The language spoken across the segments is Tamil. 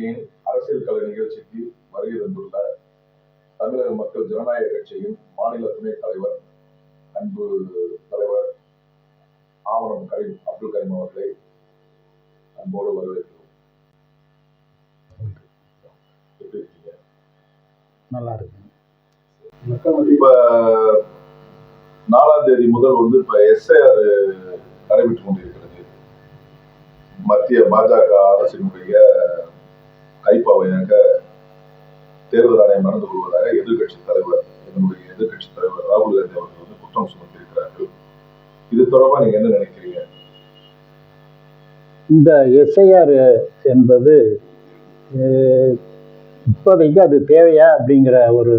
டிவியின் அரசியல் கலை நிகழ்ச்சிக்கு வருகை தந்துள்ள தமிழக மக்கள் ஜனநாயக கட்சியின் மாநில துணைத் தலைவர் அன்பு தலைவர் ஆவணம் கரீம் அப்துல் கரீம் அவர்களை அன்போடு வரவேற்கிறோம். நல்லா இருக்கு. இப்ப நாலாம் தேதி முதல் வந்து இப்ப எஸ்ஐஆர் நடைபெற்றுக் கொண்டிருக்கிறது. மத்திய பாஜக அரசினுடைய கைப்பாவையாக தேர்தல் ஆணையம் நடந்து கொள்வதாக எதிர்க்கட்சி தலைவர் என்னுடைய எதிர்க்கட்சி தலைவர் ராகுல் காந்தி அவர்கள் வந்து குற்றம் சுமத்திருக்கிறார்கள் இது தொடர்பாக நீங்க என்ன நினைக்கிறீங்க? இந்த எஸ்ஐஆர் என்பது இப்போதைக்கு அது தேவையா அப்படிங்கிற ஒரு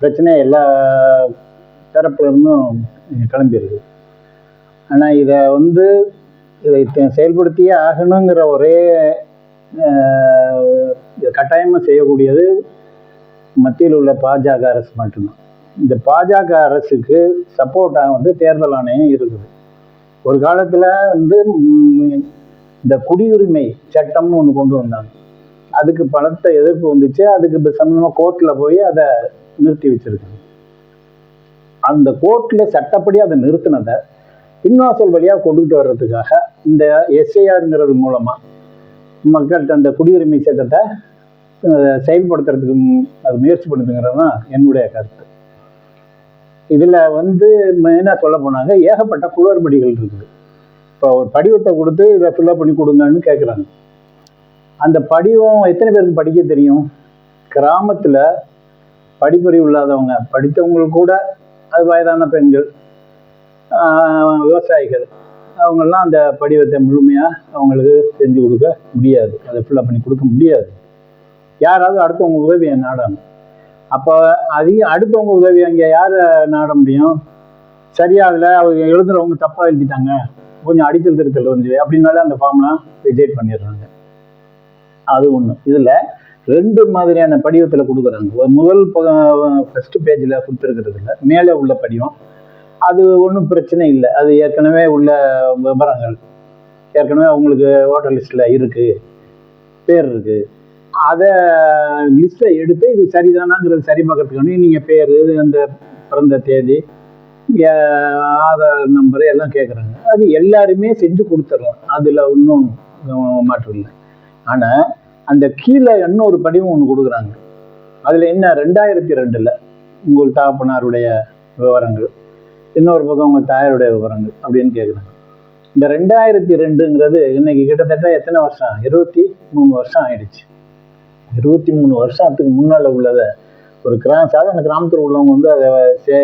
பிரச்சனை எல்லா தரப்பிலிருந்தும் கிளம்பியிருக்கு. ஆனால் இதை வந்து இதை செயல்படுத்தியே ஆகணுங்கிற ஒரே கட்டாயமாக செய்யக்கூடியது மத்தியில் உள்ள பாஜக அரசு மட்டும்தான். இந்த பாஜக அரசுக்கு சப்போர்ட்டாக வந்து தேர்தல் ஆணையம் இருக்குது. ஒரு காலத்தில் வந்து இந்த குடியுரிமை சட்டம்னு ஒன்று கொண்டு வந்தாங்க. அதுக்கு பலத்த எதிர்ப்பு வந்துச்சு. அதுக்கு இப்போ சம்பந்தமாக கோர்ட்டில் போய் அதை நிறுத்தி வச்சிருக்காங்க. அந்த கோர்ட்டில் சட்டப்படி அதை நிறுத்தினதை பின்வாசல் வழியாக கொண்டுகிட்டு வர்றதுக்காக இந்த எஸ்ஐஆருங்கிறது மூலமாக மக்கள்கிட்ட அந்த குடியுரிமை சட்டத்தை செயல்படுத்துறதுக்கு அது முயற்சி பண்ணுதுங்கிறது தான் என்னுடைய கருத்து. இதில் வந்து மெயினாக சொல்ல போனாங்க ஏகப்பட்ட குளறுபடிகள் இருக்குது. இப்போ ஒரு படிவத்தை கொடுத்து இதை ஃபில்லப் பண்ணி கொடுங்கன்னு கேட்குறாங்க அந்த படிவம் எத்தனை பேருக்கு படிக்க தெரியும்? கிராமத்தில் படிப்பறிவு இல்லாதவங்க படித்தவங்களுக்கு கூட அது வயதான பெண்கள் விவசாயிகள் அவங்கெல்லாம் அந்த படிவத்தை முழுமையாக அவங்களுக்கு செஞ்சு கொடுக்க முடியாது. அதை ஃபில்அப் பண்ணி கொடுக்க முடியாது. யாராவது அடுத்தவங்க உதவியை நாடணும். அப்போ அதிகம் அடுத்தவங்க உதவி அங்கே யாரை நாட முடியும்? சரியா அதில் அவங்க எழுதுறவங்க தப்பாக எழுதிட்டாங்க. கொஞ்சம் அடித்தல் திருத்தல் வந்து அப்படின்னாலே அந்த ஃபார்ம்லாம் ரிஜெக்ட் பண்ணிடுறாங்க. அது ஒன்று இதில் ரெண்டு மாதிரியான படிவத்தில் கொடுக்குறாங்க. ஒரு முதல் ஃபஸ்ட்டு பேஜில் கொடுத்துருக்கிறதுல மேலே உள்ள படிவம் அது ஒன்றும் பிரச்சனை இல்லை. அது ஏற்கனவே உள்ள விவரங்கள் ஏற்கனவே அவங்களுக்கு ஓட்டர் லிஸ்ட்டில் இருக்குது பேர் இருக்குது அதை லிஸ்ட்டை எடுத்து இது சரிதானாங்கிறது சரி பார்க்கறதுக்காண்டி நீங்கள் பேர் அந்த பிறந்த தேதி ஆதார் நம்பர் எல்லாம் கேட்குறாங்க அது எல்லாருமே செஞ்சு கொடுத்துட்றோம் அதில் ஒன்றும் மாற்றம் இல்லை. ஆனால் அந்த கீழே இன்னொரு படிவம் ஒன்று கொடுக்குறாங்க. அதில் என்ன? ரெண்டாயிரத்தி ரெண்டில் உங்கள் தாப்பனாருடைய விவரங்கள். இன்னொரு பக்கம் உங்கள் தாயாருடைய விவரங்கள் அப்படின்னு கேட்குறாங்க இந்த ரெண்டாயிரத்தி ரெண்டுங்கிறது இன்னைக்கு கிட்டத்தட்ட எத்தனை வருஷம்? இருபத்தி மூணு வருஷம் ஆயிடுச்சு. இருபத்தி மூணு வருஷத்துக்கு முன்னால் உள்ளதை ஒரு கிரா சாதாரண கிராமத்தில் உள்ளவங்க வந்து அதை சே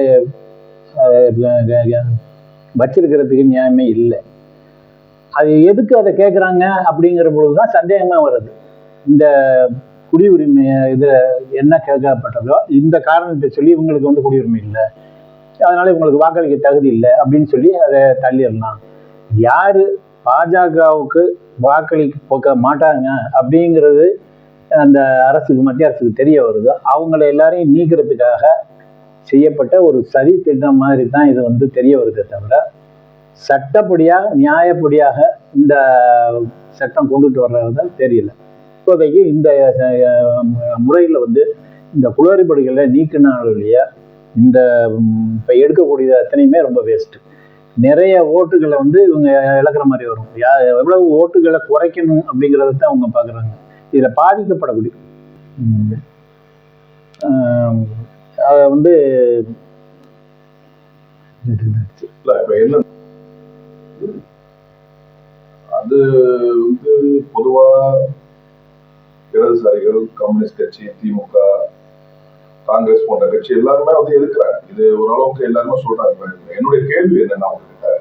வச்சிருக்கிறதுக்கு நியாயமே இல்லை. அது எதுக்கு அதை கேட்குறாங்க அப்படிங்கிற பொழுது தான் சந்தேகமாக வருது. இந்த குடியுரிமை இதில் என்ன கேட்கப்பட்டதோ இந்த காரணத்தை சொல்லி இவங்களுக்கு வந்து குடியுரிமை இல்லை. அதனால இவங்களுக்கு வாக்களிக்க தகுதி இல்லை அப்படின்னு சொல்லி அதை தள்ளிடலாம். யார் பாஜகவுக்கு வாக்களிக்க போக்க மாட்டாங்க அப்படிங்கிறது அந்த அரசுக்கு மத்திய அரசுக்கு தெரிய வருது. அவங்கள எல்லாரையும் நீக்கிறதுக்காக செய்யப்பட்ட ஒரு சதி திட்டம் மாதிரி தான் இது வந்து தெரிய வருதே தவிர சட்டப்படியாக நியாயப்படியாக இந்த சட்டம் கொண்டுட்டு வர்றது தெரியல. இப்போதைக்கு இந்த முறையில் வந்து இந்த குளறுபடிகளை நீக்கினாலுடைய இந்த இப்போ எடுக்கக்கூடிய அத்தனையுமே ரொம்ப வேஸ்ட்டு நிறைய ஓட்டுகளை வந்து இவங்க இழக்கிற மாதிரி வரும். யா எவ்வளவு ஓட்டுகளை குறைக்கணும் அப்படிங்கிறத தான் அவங்க பார்க்குறாங்க இதில் பாதிக்கப்படக்கூடிய அதை வந்து அது வந்து பொதுவாக இடதுசாரிகள் கம்யூனிஸ்ட் கட்சி திமுக காங்கிரஸ் போன்ற கட்சி எல்லாருமே வந்து எதிர்க்கிறாங்க. இது ஓரளவுக்கு எல்லாருமே சொல்றாங்க. என்னுடைய கேள்வி என்னன்னா உங்ககிட்ட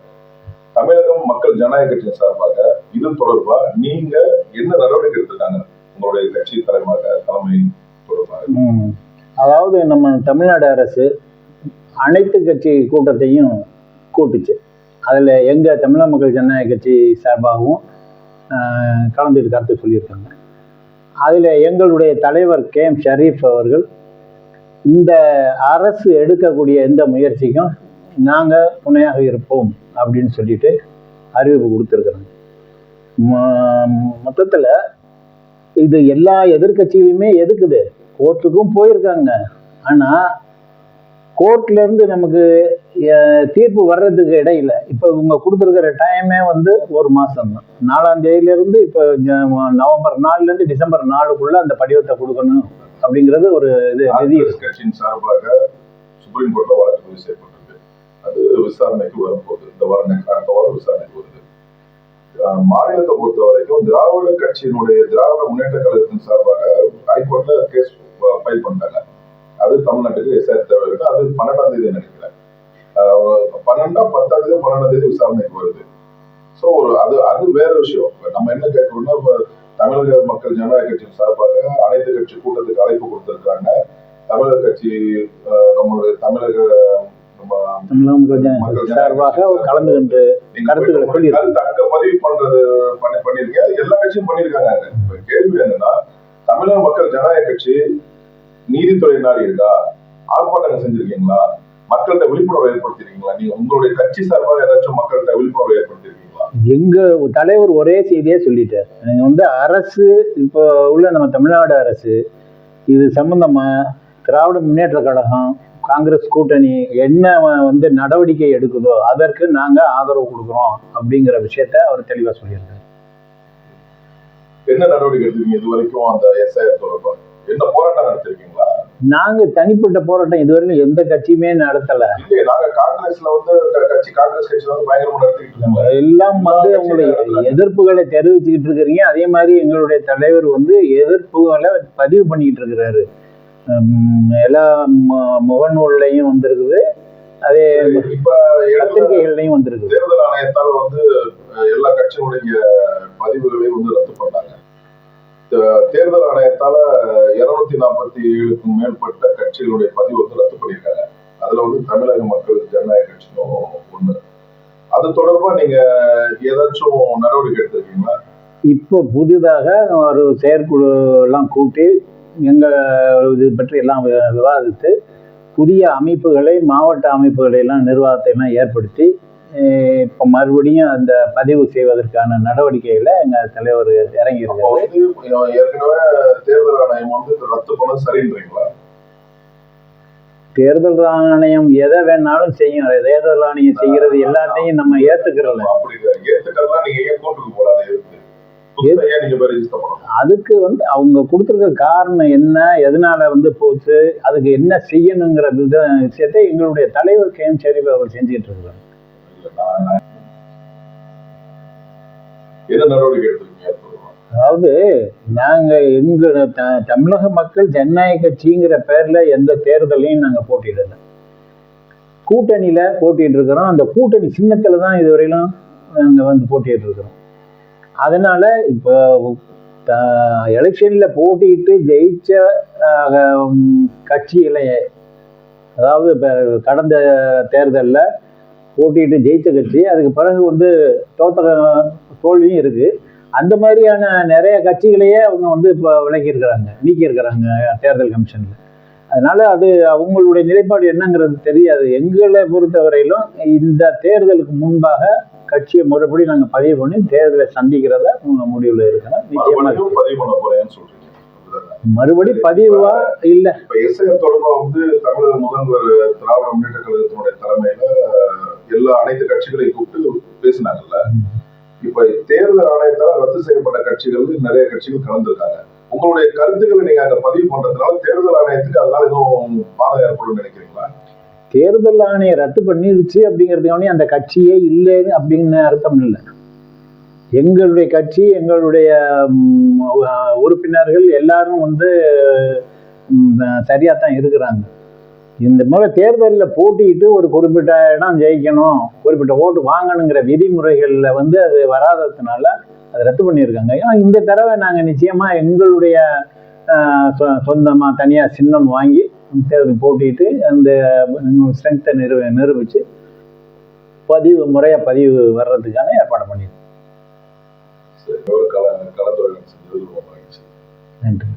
தமிழகம் மக்கள் ஜனநாயக கட்சியின் சார்பாக இது தொடர்பா? நீங்க என்ன நடவடிக்கை எடுத்திருக்காங்க? உங்களுடைய கட்சி தலைமாக தலைமை தொடர்பாக. அதாவது நம்ம தமிழ்நாடு அரசு அனைத்து கட்சி கூட்டத்தையும் கூட்டுச்சு. அதில் எங்கள் தமிழக மக்கள் ஜனநாயக கட்சி சார்பாகவும் கலந்துட்டு கருத்து சொல்லியிருக்காங்க. அதில் எங்களுடைய தலைவர் கே எம் ஷரீஃப் அவர்கள் இந்த அரசு எடுக்கக்கூடிய எந்த முயற்சிக்கும் நாங்கள் துணையாக இருப்போம் அப்படின்னு சொல்லிட்டு அறிவிப்பு கொடுத்துருக்குறாங்க. மொத்தத்தில் இது எல்லா எதிர்கட்சியிலுமே எதுக்குது? கோர்ட்டுக்கும் போயிருக்காங்க. ஆனால் கோர்ட்லேருந்து நமக்கு தீர்ப்பு வர்றதுக்கு இடையில இப்போ இவங்க கொடுத்துருக்கிற டைமே வந்து ஒரு மாதம் தான். நாலாம் தேதியிலேருந்து இப்போ நவம்பர் நாலுலேருந்து டிசம்பர் நாலுக்குள்ளே அந்த படிவத்தை கொடுக்கணும். அப்படிங்கிறது ஒரு இது கட்சியின் சார்பாக சுப்ரீம் கோர்ட்ல வழக்கு பதிவு செய்யப்பட்டிருக்கு. அது விசாரணைக்கு வரப்போகுது இந்த வாரம் அடுத்த வாரம் விசாரணைக்கு வருது. மாநிலத்தை பொறுத்த வரைக்கும் திராவிட கட்சியினுடைய திராவிட முன்னேற்ற கழகத்தின் சார்பாக ஹைகோர்ட்ல கேஸ் ஃபைல் பண்ணிட்டாங்க. அது தமிழ்நாட்டுக்கு எஸ்ஆர் தேவையில்லை அது பன்னெண்டாம் தேதி நினைக்கிறேன். அஹ் ஒரு பன்னெண்டா பத்தாம் தேதி பன்னெண்டாம் தேதி விசாரணைக்கு வருது. ஸோ ஒரு அது அது வேற விஷயம். நம்ம என்ன கேட்கறோம்னா இப்ப தமிழக மக்கள் ஜனநாயக கட்சியின் சார்பாக அனைத்து கட்சி கூட்டத்துக்கு அழைப்பு கொடுத்திருக்காங்க தமிழக கட்சி நம்மளுடைய தமிழக சார்பாக கலந்து கொண்டு நீங்க கருத்துக்களை. கருத்து அங்க பதிவு பண்றது பண்ணி பண்ணிருக்கீங்க அது எல்லா கட்சியும் பண்ணிருக்காங்க. இப்ப கேள்வி என்னன்னா தமிழக மக்கள் ஜனநாயக கட்சி நீதித்துறை நாடி இருக்கா? ஆர்ப்பாட்டங்கள் செஞ்சிருக்கீங்களா? மக்கள்கிட்ட விழிப்புணர்வு ஏற்படுத்திருக்கீங்களா? நீங்க உங்களுடைய கட்சி சார்பாக ஏதாச்சும் மக்கள்கிட்ட விழிப்புணர்வு ஏற்படுத்திருக்கீங்களா? எங்க தலைவர் ஒரே செய்தியே சொல்லிட்டார். நீங்க வந்து அரசு இப்போ உள்ள நம்ம தமிழ்நாடு அரசு இது சம்பந்தமா திராவிட முன்னேற்ற கழகம் காங்கிரஸ் கூட்டணி என்ன வந்து நடவடிக்கை எடுக்குதோ அதற்கு நாங்க ஆதரவு கொடுக்குறோம் அப்படிங்கிற விஷயத்த அவர் தெளிவா சொல்லியிருக்காரு. என்ன நடவடிக்கை எடுத்திருக்கீங்க இது வரைக்கும் அந்த எஸ்ஐஆர் தொடர்பாக? என்ன போராட்டம் நடத்திருக்கீங்களா? நாங்க தனிப்பட்ட போராட்டம் இதுவரையிலும் எந்த கட்சியுமே நடத்தல. எல்லாம் வந்து உங்களுடைய எதிர்ப்புகளை தெரிவிச்சுக்கிட்டு இருக்கிறீங்க. அதே மாதிரி எங்களுடைய தலைவர் வந்து எதிர்ப்புகளை பதிவு பண்ணிக்கிட்டு இருக்கிறாரு. எல்லா முகநூல்லையும் வந்திருக்குது. அதே பத்திரிகைகள்லையும் வந்திருக்குது. தேர்தல் ஆணையத்தால் வந்து எல்லா கட்சியினுடைய பதிவுகளையும் வந்து ரத்து பண்ணாங்க தேர்தல் ஆணையத்தால இருநூத்தி நாற்பத்தி ஏழுக்கும் மேற்பட்ட கட்சிகளுடைய பதிவு வந்து ரத்து பண்ணியிருக்காங்க. அதுல வந்து தமிழக மக்கள் ஜனநாயக கட்சியும் ஒண்ணு. அது தொடர்பா நீங்க ஏதாச்சும் நடவடிக்கை எடுத்திருக்கீங்களா? இப்போ புதிதாக ஒரு செயற்குழு எல்லாம் கூட்டி எங்கள் இது பற்றி எல்லாம் விவாதித்து புதிய அமைப்புகளை மாவட்ட அமைப்புகளை எல்லாம் நிர்வாகத்தை எல்லாம் ஏற்படுத்தி இப்போ மறுபடியும் அந்த பதிவு செய்வதற்கான நடவடிக்கையில எங்க தலைவர் இறங்கி அப்போ இருக்காரு வந்து ஏற்கனவே தேர்தல் ஆணையம் வந்து ரத்து பண்ண சரின்றீங்களா? தேர்தல் ஆணையம் எதை வேணாலும் செய்யும். தேர்தல் ஆணையம் செய்கிறது எல்லாத்தையும் நம்ம ஏத்துக்கிறோம் அதுக்கு வந்து அவங்க கொடுத்துருக்க காரணம் என்ன எதனால வந்து போச்சு அதுக்கு என்ன செய்யணுங்கிற வித விஷயத்தை எங்களுடைய தலைவர் கே எம் ஷெரீப் அவர் செஞ்சுட்டு இருக்கிறார் அதாவது நாங்க எங்க த- தமிழக மக்கள் ஜனநாயக கட்சிங்கிற பேர்ல எந்த தேர்தலையும் நாங்க போட்டிடல கூட்டணியில போட்டிட்டு இருக்கிறோம் அந்த கூட்டணி சின்னத்துல தான் இதுவரையிலும் நாங்க வந்து போட்டிட்டு இருக்கிறோம் அதனால இப்போ எலெக்ஷன்ல போட்டிட்டு ஜெயிச்ச ஆஹ், உம், அதாவது கடந்த தேர்தல்ல போட்டியிட்டு ஜெயிச்ச கட்சி. அதுக்கு பிறகு வந்து தோத்த தோல்வியும் இருக்கு. அந்த மாதிரியான நிறைய கட்சிகளையே அவங்க வந்து இப்போ விலக்கி இருக்கிறாங்க நீக்கி இருக்கிறாங்க தேர்தல் கமிஷன்ல. அதனால அது அவங்களுடைய நிலைப்பாடு என்னங்கிறது தெரியாது. எங்களை பொறுத்தவரையிலும் இந்த தேர்தலுக்கு முன்பாக கட்சியை முறைப்படி நாங்கள் பதிவு பண்ணி தேர்தலை சந்திக்கிறத உங்க முடிவுல இருக்கணும். நிச்சயமா மறுபடியும் பதிவு பண்ண போறேன்னு சொல்றீங்க. அப்படிதானே? மறுபடி பதிவா இல்ல. இப்ப எஸ்ஐஆர் தொடர்பா வந்து தமிழக முதல்வர் திராவிட முன்னேற்ற கழகத்தினுடைய தலைமையில எல்லா அனைத்து கட்சிகளையும் கூப்பிட்டு பேசினாங்கல்ல. இப்ப தேர்தல் ஆணையத்தால ரத்து செய்யப்பட்ட கட்சிகள் நிறைய கட்சிகள் கலந்துருக்காங்க. உங்களுடைய கருத்துக்களை நீங்க அங்க பதிவு பண்றதுனால தேர்தல் ஆணையத்துக்கு அதனால எதுவும் பாதகம் ஏற்படும் நினைக்கிறீங்களா? தேர்தல் ஆணையம் ரத்து பண்ணிருச்சு அப்படிங்கிறதுக்கான அந்த கட்சியே இல்லைன்னு அப்படின்னு அர்த்தம் இல்லை. எங்களுடைய கட்சி எங்களுடைய உறுப்பினர்கள் எல்லாரும் வந்து சரியாக தான் இருக்கிறாங்க. இந்த முறை தேர்தலில் போட்டியிட்டு ஒரு குறிப்பிட்ட இடம் ஜெயிக்கணும் குறிப்பிட்ட ஓட்டு வாங்கணுங்கிற விதிமுறைகளில் வந்து அது வராததுனால அதை ரத்து பண்ணியிருக்காங்க. ஏன்னா இந்த தடவை நாங்கள் நிச்சயமாக எங்களுடைய சொந்தமாக தனியாக சின்னம் வாங்கி தேர்தல் போட்டிட்டு அந்த ஸ்ட்ரென்த்தை நிறுவ நிரூபித்து பதிவு முறையாக பதிவு வர்றதுக்கான ஏற்பாடு பண்ணியிருக்கோம். நன்றி.